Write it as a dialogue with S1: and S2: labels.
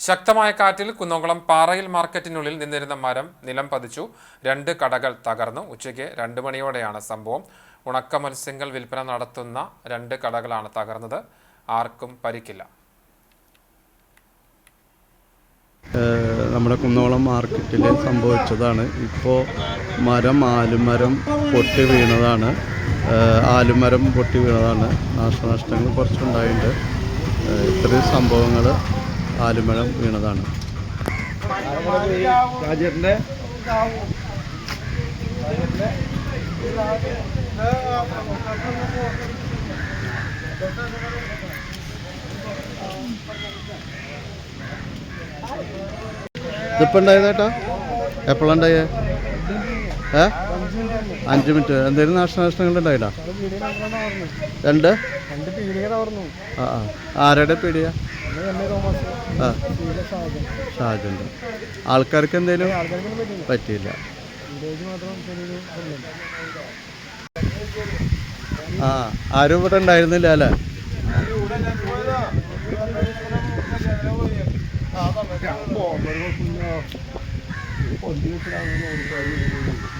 S1: ശക്തമായ കാറ്റിൽ കുന്നംകുളം പാറയിൽ മാർക്കറ്റിനുള്ളിൽ നിന്നിരുന്ന മരം നിലം പതിച്ചു. രണ്ട് കടകൾ തകർന്നു. ഉച്ചയ്ക്ക് രണ്ട് മണിയോടെയാണ് സംഭവം. ഉണക്ക മത്സ്യങ്ങൾ വിൽപ്പന നടത്തുന്ന രണ്ട് കടകളാണ് തകർന്നത്. ആർക്കും പരിക്കില്ല.
S2: നമ്മുടെ കുന്നോളം മാർക്കറ്റിൽ സംഭവിച്ചതാണ്. ഇപ്പോൾ മരം ആലുമരം പൊട്ടി വീണതാണ്. ആലുമരം പൊട്ടി വീണതാണ്. നാശനഷ്ടങ്ങൾ കുറച്ചുണ്ടായിട്ടുണ്ട് ഇത്രയും സംഭവങ്ങൾ ആലുമരം വീണതാണ്.
S3: രാജേട്ടന്റെ?
S2: ഇതിപ്പോൾ ഉണ്ടായതേട്ടാ എപ്പോഴുണ്ടായ ഏ? അഞ്ച് മിനിറ്റ്. എന്തെങ്കിലും നാശനഷ്ടങ്ങൾ ഉണ്ടായില്ല? രണ്ട്? ആ ആരുടെ പീടിയ
S3: തോമസ്
S2: ഷാജുണ്ട് ആൾക്കാർക്ക്
S3: എന്തേലും
S2: പറ്റിയില്ല ആ ആരും ഇവിടെ ഉണ്ടായിരുന്നില്ല അല്ലേ
S3: വെച്ചിട്ടാണ്